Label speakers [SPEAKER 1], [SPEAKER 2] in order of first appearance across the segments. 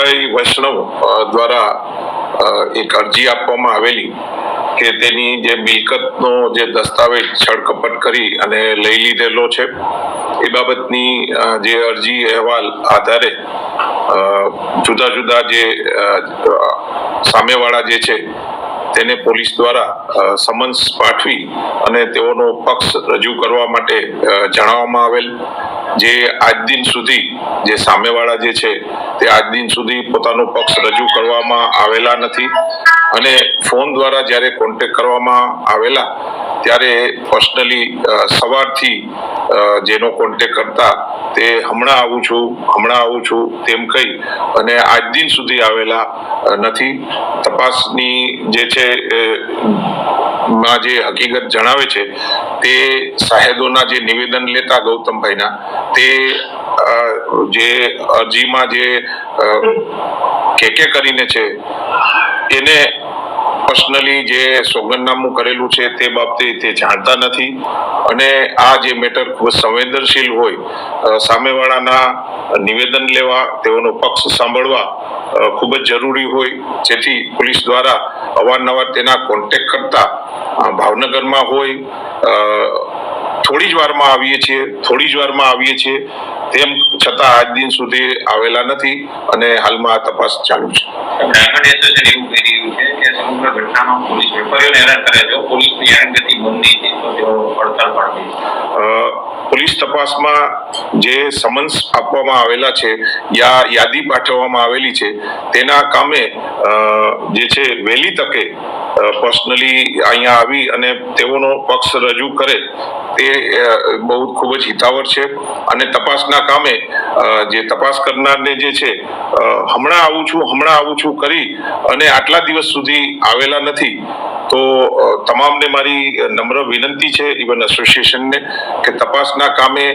[SPEAKER 1] વૈષ્ણવ દ્વારા એક અરજી આપવામાં આવેલી કે તેની જે મિલકતનો જે દસ્તાવેજ છળકપટ કરી અને લઈ લીધેલો છે. એ બાબતની જે અરજી અહેવાલ આધારે જુદા જુદા જે સામેવાળા જે છે, તેને પોલીસ દ્વારા સમન્સ પાઠવી અને તેઓનો પક્ષ રજૂ કરવા માટે જણાવવામાં આવેલ. જે આજ દિન સુધી જે સામેવાળા જે છે, તે આજ દિન સુધી પોતાનો પક્ષ રજૂ કરવામાં આવેલા નથી. અને ફોન દ્વારા જ્યારે કોન્ટેક કરવામાં આવેલા, ત્યારે પર્સનલી સવારથી જેનો કોન્ટેક કરતા, તે હમણાં આવું છું, હમણાં આવું છું, તેમ કહી અને આજ દિન સુધી આવેલા નથી. તપાસની જે છે માં જે હકીકત જણાવે છે, તે સાહેદોના જે નિવેદન લેતા ગૌતમભાઈના, તે જે અરજીમાં જે કે કે કરીને છે, એને પર્સનલી જે સોગંદનામું કરેલું છે તે બાબતે તે જાણતા નથી. અને આ જે મેટર ખૂબ સંવેદનશીલ હોય સામેવાળાના નિવેદન લેવા, તેઓનો પક્ષ સાંભળવા ખૂબ જ જરૂરી હોય. જેથી પોલીસ દ્વારા અવારનવાર તેના કોન્ટેક્ટ કરતા ભાવનગરમાં હોય થોડી જ વારમાં આવીએ છીએ, થોડી જ વારમાં આવીએ છીએ. તેમ છતાં આજ દિન સુધી આવેલા નથી અને હાલમાં આ તપાસ ચાલુ છે.
[SPEAKER 2] hermanos pues, પોલીસ
[SPEAKER 1] તપાસમાં જે સમન્સ આપવામાં આવેલા છે યાદી પાઠવવામાં આવેલી છે, તેના કામે જે છે વહેલી તકે પર્સનલી અહીંયા આવી અને તેઓનો પક્ષ રજૂ કરે, તે બહુ ખૂબ જ હિતાવર છે. અને તપાસના કામે જે તપાસ કરનારને જે છે હમણાં આવું છું, હમણાં આવું છું કરી અને આટલા દિવસ સુધી આવેલા નથી. તો તમામને મારી નમ્ર વિનંતી છે ઇવન એસોસિએશનને કે તપાસના કામે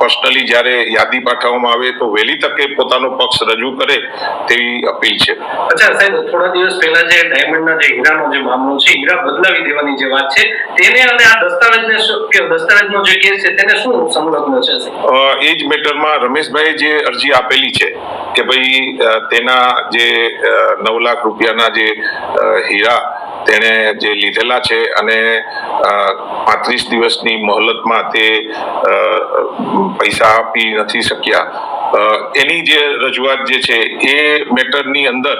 [SPEAKER 1] પર્સનલી જ્યારે યાદી પાઠવવામાં આવે તો વહેલી તકે પોતાનો પક્ષ રજૂ કરે તેવી અપીલ છે
[SPEAKER 3] અચ્છા સાહેબ થોડા દિવસ પહેલા જે ડાયમંડના જે હીરાનો જે મામલો છે હીરા બદલાવી દેવાની જે વાત છે તેને અને આ દસ્તાવેજને કે દસ્તાવેજનો જે કેસ છે તેને શું સંલગ્ન છે?
[SPEAKER 1] એ જ મેટરમાં રમેશભાઈ જે અરજી આપેલી છે કે ભાઈ તેના જે નવ લાખ રૂપિયાના જે હીરા તેણે જે લીધેલા છે અને પાંત્રીસ દિવસની મહલતમાં તે પૈસા આપી નથી શક્યા. એની જે રજૂઆત જે છે એ મેટરની અંદર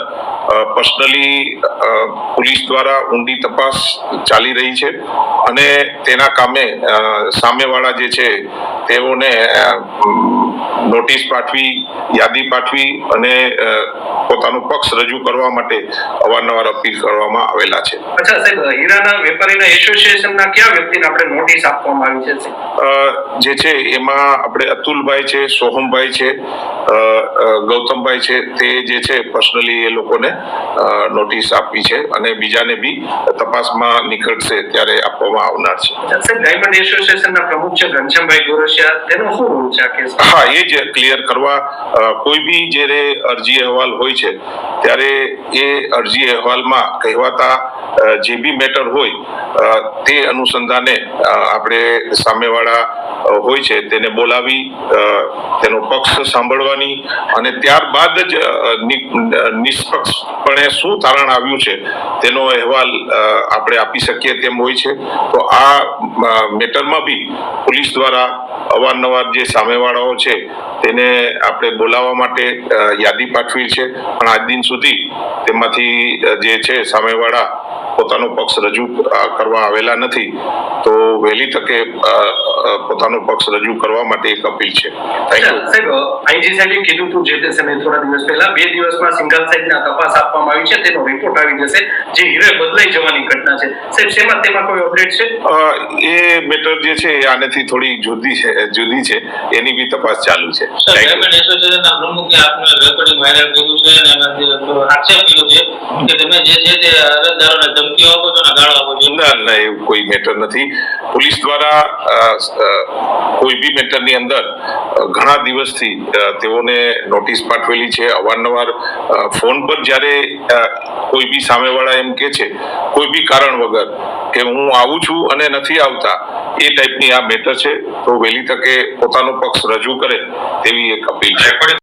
[SPEAKER 1] પર્સનલી પોલીસ દ્વારા ઊંડી તપાસ ચાલી રહી છે અને તેના કામે સામેવાળા જે છે તેઓને નોટિસ પાઠવી, યાદી પાઠવી અને પોતાનો પક્ષ રજૂ કરવા માટે અવારનવાર અપીલ કરવામાં આવેલા છે.
[SPEAKER 3] અચ્છા સાહેબ હીરાના વેપારીના એસોસિએશનના કયા વ્યક્તિને આપણે નોટિસ આપવામાં આવી છે
[SPEAKER 1] જે છે એમાં આપણે અતુલભાઈ છે સોહમભાઈ છે ગૌતમભાઈ છે તે જે છે પર્સનલી એ લોકોને નોટિસ આપી છે અને બીજાને બી તપાસમાં નીકળશે ત્યારે આપવામાં આવનાર છે.
[SPEAKER 3] સાહેબ ડાયમંડ એસોસિએશનના પ્રમુખ છે ઘનશ્યામભાઈ ગોરસિયા તેનો શું રોલ છે
[SPEAKER 1] હા એ જ ક્લિયર કરવા કોઈ બી જ્યારે અરજી અહેવાલ હોય છે. ત્યારે એ અરજી અહેવાલમાં કહેવાતા જે બી મેટર હોય તે અનુસંધાને આપણે સામેવાળા હોય છે તેને બોલાવી તેનો પક્ષ સાંભળવાની અને ત્યારબાદ જ નિષ્પક્ષપણે શું તારણ આવ્યું છે તેનો અહેવાલ આપણે આપી શકીએ તેમ હોય છે. તો આ મેટરમાં બી પોલીસ દ્વારા અવારનવાર જે સામેવાળાઓ છે, તેને આપણે બોલાવવા માટે યાદી પાઠવી છે. પણ આજ દિન સુધી તેમાંથી જે છે સામેવાળા પોતાનો પક્ષ રજૂ કરવા આવેલા નથી તો વહેલી તકે પોતાનો પક્ષ રજૂ કરવા માટે એક અપીલ છે.
[SPEAKER 3] સાહેબ આઈજી સાહેબે કીધું હતું જે તે સમયે થોડા દિવસ પહેલા બે દિવસમાં સિંગલ સાઈડના તપાસ આપવામાં આવી છે તેનો રિપોર્ટ આવી જશે જે હીરે બદલાઈ જવાની ઘટના છે. સાહેબ શેમાં તેમાં કોઈ અપડેટ છે?
[SPEAKER 1] એ મેટર જે છે આનેથી થોડી જુદી છે જુદી છે એની બી તપાસ ચાલુ છે.
[SPEAKER 4] સર એસોસિએશનના પ્રમુખે આપનું રેકોર્ડિંગ વાયરલ કર્યું છે અને એમાં આક્ષેપ કર્યો છે.
[SPEAKER 1] દ્વારા કોઈ બી મેટરની અંદર ઘણા દિવસથી તેઓને નોટિસ પાઠવેલી છે. અવારનવાર ફોન પર જ્યારે કોઈ બી સામેવાળા એમ કે છે, કોઈ બી કારણ વગર કે હું આવું છું અને નથી આવતા, એ ટાઈપની આ મેટર છે. તો વહેલી તકે પોતાનો પક્ષ રજૂ કરે તેવી એક અપીલ છે.